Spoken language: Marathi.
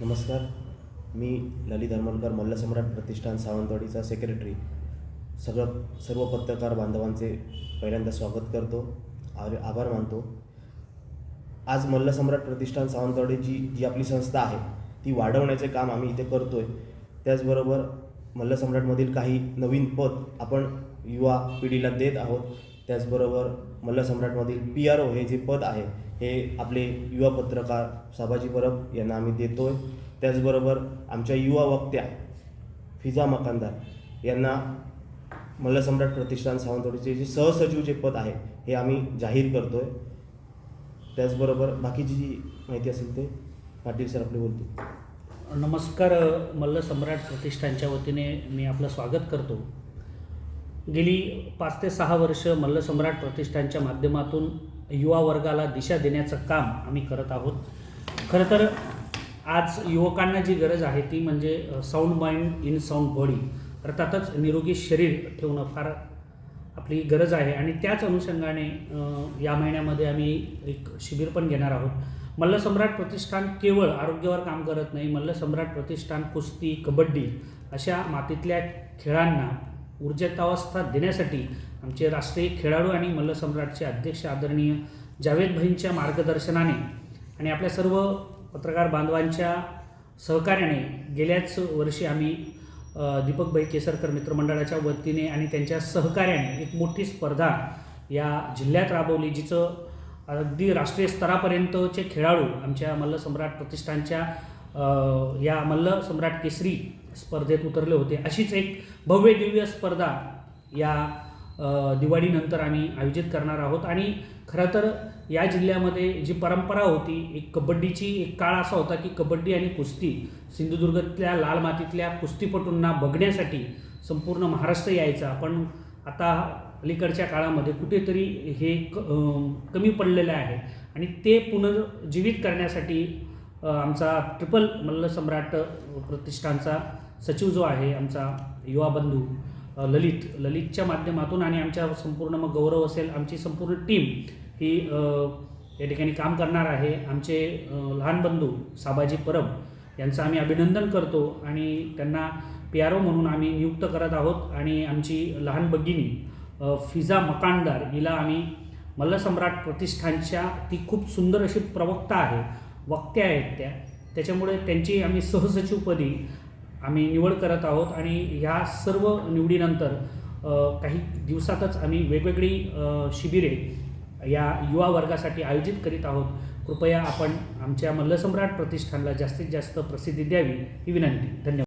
नमस्कार. मी ललित हरमलकर मल्लसम्राट प्रतिष्ठान सावंतवाडीचा सेक्रेटरी सगळं सर्व पत्रकार बांधवांचे पहिल्यांदा स्वागत करतो. आर आभार मानतो. आज मल्लसम्राट प्रतिष्ठान सावंतवाडी जी जी आपली संस्था आहे ती वाढवण्याचे काम आम्ही इथे करतो आहे त्याचबरोबर मल्लसम्राटमधील काही नवीन पद आपण युवा पिढीला देत आहोत. त्याचबरोबर मल्लसम्राटमधील पी आर ओ हे जे पद आहे हे आपले युवा पत्रकार साबाजी परब यांना आम्ही देतो आहे त्याचबरोबर आमच्या युवा वक्त्या फिजा मकानदार यांना मल्लसम्राट प्रतिष्ठान सावंतवाडीचे जे सहसचिव जे पद आहे हे आम्ही जाहीर करतो आहे त्याचबरोबर बाकीची जी माहिती असेल ते पाटील सर आपले बोलतील. नमस्कार मल्ल सम्राट प्रतिष्ठानच्या वतीने मी आपलं स्वागत करतो. गेली पाच ते सहा वर्ष मल्ल सम्राट प्रतिष्ठानच्या माध्यमातून युवा वर्गाला दिशा देण्याचं काम आम्ही करत आहोत. खरं तर आज युवकांना जी गरज आहे ती म्हणजे sound mind in sound body अर्थातच निरोगी शरीर ठेवणं फार आपली गरज आहे. आणि त्याच अनुषंगाने या महिन्यामध्ये आम्ही एक शिबिर पण घेणार आहोत. मल्लसम्राट प्रतिष्ठान केवळ आरोग्यावर काम करत नाही मल्लसम्राट प्रतिष्ठान कुस्ती कबड्डी अशा मातीतल्या खेळांना ऊर्जितावस्था देण्यासाठी आमचे राष्ट्रीय खेळाडू आणि मल्लसम्राटचे अध्यक्ष आदरणीय जावेद भाईंच्या मार्गदर्शनाने आणि आपल्या सर्व पत्रकार बांधवांच्या सहकार्याने गेल्याच वर्षी आम्ही दीपकभाई केसरकर मित्रमंडळाच्या वतीने आणि त्यांच्या सहकार्याने एक मोठी स्पर्धा या जिल्ह्यात राबवली जिचं अगदी राष्ट्रीय स्तरापर्यंतचे खेळाडू आमच्या मल्ल सम्राट प्रतिष्ठानच्या या मल्ल सम्राट केसरी स्पर्धेत उतरले होते. अशीच एक भव्य दिव्य स्पर्धा या दिवाळीनंतर आम्ही आयोजित करणार आहोत. आणि खरं तर या जिल्ह्यामध्ये जी परंपरा होती एक कबड्डीची एक काळ असा होता की कबड्डी आणि कुस्ती सिंधुदुर्गातल्या लाल मातीतल्या कुस्तीपटूंना बघण्यासाठी संपूर्ण महाराष्ट्र यायचा. पण आता अलीकडच्या काळामध्ये कुठेतरी हे क कमी पडलेलं आहे. आणि ते पुनर्जीवित करण्यासाठी आमचा ट्रिपल मल्ल सम्राट प्रतिष्ठानचा सचिव जो आहे आमचा युवा बंधू ललित ललितच्या माध्यमातून आणि आमच्या संपूर्ण मग गौरव असेल आमची संपूर्ण टीम ही या ठिकाणी काम करणार आहे. आमचे लहान बंधू साबाजी परब यांचं आम्ही अभिनंदन करतो आणि त्यांना पी आर ओ म्हणून आम्ही नियुक्त करत आहोत. आणि आमची लहान भगिनी फिजा मकानदार हिला आम्ही मल्लसम्राट प्रतिष्ठानच्या ती खूप सुंदर अशी प्रवक्ता आहे वक्त्या आहेत त्या. त्याच्यामुळे त्यांची आम्ही सहसचिवपदी आम्ही निवड करत आहोत आणि ह्या सर्व निवडीनंतर काही दिवसातच आम्ही वेगवेगळी शिबिरे या युवा वर्गासाठी आयोजित करीत आहोत. कृपया आपण आमच्या मल्लसम्राट प्रतिष्ठानला जास्तीत जास्त प्रसिद्धी द्यावी ही विनंती. धन्यवाद.